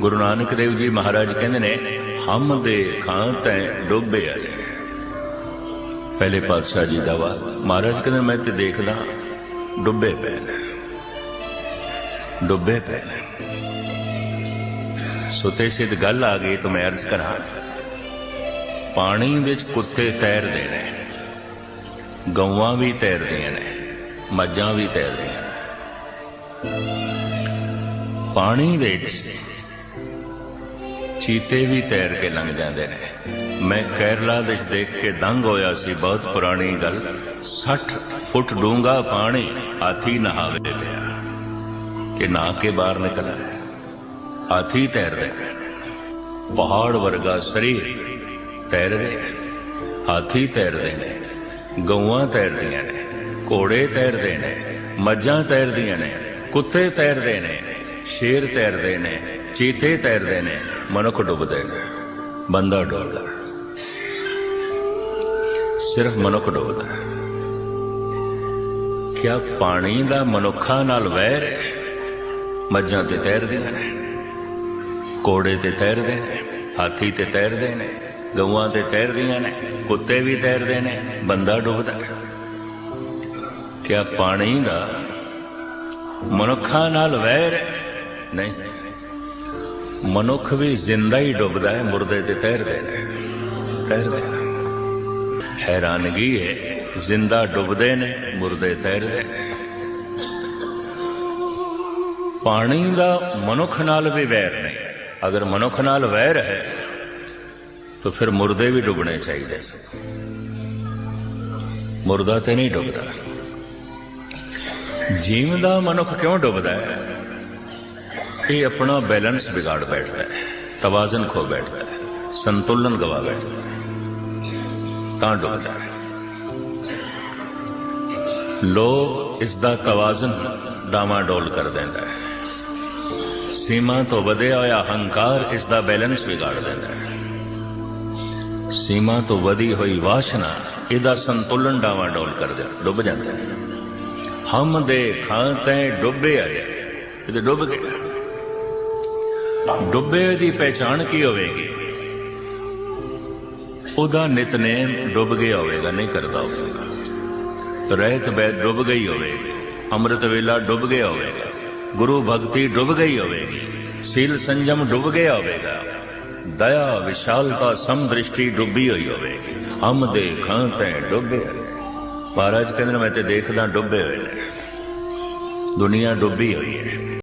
ਗੁਰੂ ਨਾਨਕ ਦੇਵ ਜੀ ਮਹਾਰਾਜ ਕਹਿੰਦੇ ਨੇ, ਹਮ ਦੇ ਖਾਂ ਤੈ ਡੋਬੇ ਪਹਿਲੇ ਪਾਤਸ਼ਾਹ ਜੀ ਦਾ ਵਾ। ਮਹਾਰਾਜ ਕਹਿੰਦੇ, ਮੈਂ ਤੇ ਦੇਖਦਾ ਡੁੱਬੇ ਪਏ ਨੇ। ਡੁੱਬੇ ਪਏ ਨੇ। ਸੋ ਸਿੱਧ ਗੱਲ ਆ ਗਈ ਤਾਂ ਮੈਂ ਅਰਜ਼ ਕਰਾਂ, ਪਾਣੀ ਵਿੱਚ ਕੁੱਤੇ ਤੈਰਦੇ ਨੇ, ਗਊਆਂ ਵੀ ਤੈਰਦੀਆਂ ਨੇ, ਮੱਝਾਂ ਵੀ ਤੈਰਦੀਆਂ ਨੇ। ਪਾਣੀ ਵਿੱਚ ਚੀਤੇ ਵੀ ਤੈਰ ਕੇ ਲੰਘ ਜਾਂਦੇ ਨੇ। ਮੈਂ ਕੇਰਲਾ ਦੇਸ਼ ਦੇਖ ਕੇ ਦੰਗ ਹੋਇਆ ਸੀ, ਬਹੁਤ ਪੁਰਾਣੀ ਗੱਲ। 60 ਫੁੱਟ ਡੂੰਘਾ ਪਾਣੀ ਹਾਥੀ ਨਹਾਵੇ ਪਿਆ। ਕਿ ਨਹਾ ਕੇ ਬਾਹਰ ਨਿਕਲ ਹਾਥੀ ਤੈਰਦੇ ਨੇ ਪਹਾੜ ਵਰਗਾ ਸਰੀਰ ਤੈਰਦੇ ਨੇ। ਹਾਥੀ ਤੈਰਦੇ ਨੇ। ਗਊਆਂ ਤੈਰਦੀਆਂ ਨੇ। ਘੋੜੇ ਤੈਰਦੇ ਨੇ। ਮੱਝਾਂ ਤੈਰਦੀਆਂ ਨੇ। ਕੁੱਤੇ ਤੈਰਦੇ ਨੇ। ਸ਼ੇਰ ਤੈਰਦੇ ਨੇ। ਚੀਤੇ ਤੈਰਦੇ ਨੇ। ਮਨੁੱਖ ਡੁੱਬਦੇ ਨੇ ਬੰਦਾ ਡੁੱਬਦਾ ਸਿਰਫ ਮਨੁੱਖ ਡੁੱਬਦਾ ਕਿਆ ਪਾਣੀ ਦਾ ਮਨੁੱਖਾਂ ਨਾਲ ਵੈਰ ਹੈ ਮੱਝਾਂ ਤੇ ਤੈਰਦੀਆਂ ਨੇ ਕੋੜੇ ਤੇ ਤੈਰਦੇ ਨੇ ਹਾਥੀ ਤੇ ਤੈਰਦੇ ਨੇ ਗਊਆਂ ਤੇ ਤੈਰਦੀਆਂ ਨੇ ਕੁੱਤੇ ਵੀ ਤੈਰਦੇ ਨੇ ਬੰਦਾ ਡੁੱਬਦਾ ਕਿਆ ਪਾਣੀ ਦਾ ਮਨੁੱਖਾਂ ਨਾਲ ਵੈਰ ਨਹੀਂ ਮਨੁੱਖ ਵੀ ਜ਼ਿੰਦਾ ਹੀ ਡੁੱਬਦਾ ਹੈ, ਮੁਰਦੇ ਤੇ ਤੈਰਦੇ ਨੇ। ਤੈਰਦੇ ਨੇ। ਹੈਰਾਨਗੀ ਹੈ ਜ਼ਿੰਦਾ ਡੁੱਬਦੇ ਨੇ, ਮੁਰਦੇ ਤੈਰਦੇ ਨੇ। ਪਾਣੀ ਦਾ ਮਨੁੱਖ ਨਾਲ ਵੀ ਵੈਰ ਨਹੀਂ। ਅਗਰ ਮਨੁੱਖ ਨਾਲ ਵੈਰ ਹੈ, ਤਾਂ ਫਿਰ ਮੁਰਦੇ ਵੀ ਡੁੱਬਣੇ ਚਾਹੀਦੇ ਸੀ। ਮੁਰਦਾ ਤੇ ਨਹੀਂ ਡੁੱਬਦਾ। ਜੀਵ ਦਾ ਮਨੁੱਖ ਕਿਉਂ ਡੁੱਬਦਾ ਹੈ? ਇਹ ਆਪਣਾ ਬੈਲੈਂਸ ਵਿਗਾੜ ਬੈਠਦਾ ਹੈ, ਤਵਾਜ਼ਨ ਖੋ ਬੈਠਦਾ ਹੈ, ਸੰਤੁਲਨ ਗਵਾ ਬੈਠਦਾ ਹੈ, ਤਾਂ ਡੁੱਬਦਾ ਹੈ। ਲੋਭ ਇਸ ਦਾ ਤਵਾਜ਼ਨ ਡਾਮਾਡੋਲ ਕਰ ਦਿੰਦਾ ਹੈ। ਸੀਮਾ ਤੋਂ ਵਧਿਆ ਹੋਇਆ ਹੰਕਾਰ ਇਸ ਦਾ ਬੈਲੈਂਸ ਵਿਗਾੜ ਦਿੰਦਾ ਹੈ। ਸੀਮਾ ਤੋਂ ਵਧੀ ਹੋਈ ਵਾਸ਼ਨਾ ਇਹਦਾ ਸੰਤੁਲਨ ਡਾਵਾਡੋਲ ਕਰ ਦਿਆ, ਡੁੱਬ ਜਾਂਦਾ ਹੈ। ਹਮ ਦੇ ਖਾਂ ਤੈ ਡੁੱਬੇ ਆਏ ਇਹ ਡੁੱਬ ਗਏ ਡੁੱਬੇ ਦੀ ਪਹਿਚਾਣ ਕੀ ਹੋਵੇਗੀ? ਉਹਦਾ ਨਿਤਨੇਮ ਡੁੱਬ ਗਿਆ ਹੋਵੇਗਾ, ਨਹੀਂ ਕਰਦਾ ਹੋਵੇਗਾ। ਰਹਿਤ ਬੈ ਡੁੱਬ ਗਈ ਹੋਵੇਗੀ, ਅੰਮ੍ਰਿਤ ਵੇਲਾ ਡੁੱਬ ਗਿਆ ਹੋਵੇਗਾ, ਗੁਰੂ ਭਗਤੀ ਡੁੱਬ ਗਈ ਹੋਵੇਗੀ, ਸੀਲ ਸੰਜਮ ਡੁੱਬ ਗਿਆ ਹੋਵੇਗਾ, ਦਇਆ, ਵਿਸ਼ਾਲਤਾ, ਸਮਦ੍ਰਿਸ਼ਟੀ ਡੁੱਬੀ ਹੋਈ ਹੋਵੇਗੀ, ਹਮ ਦੇ ਖਾਂ ਤੈ ਡੁੱਬੇ ਮਹਾਰਾਜ ਕਹਿੰਦੇ ਨੇ, ਮੈਂ ਤੇ ਦੇਖਦਾ ਡੁੱਬੇ ਹੋਏ ਨੇ। ਦੁਨੀਆ ਡੁੱਬੀ ਹੋਈ ਹੈ।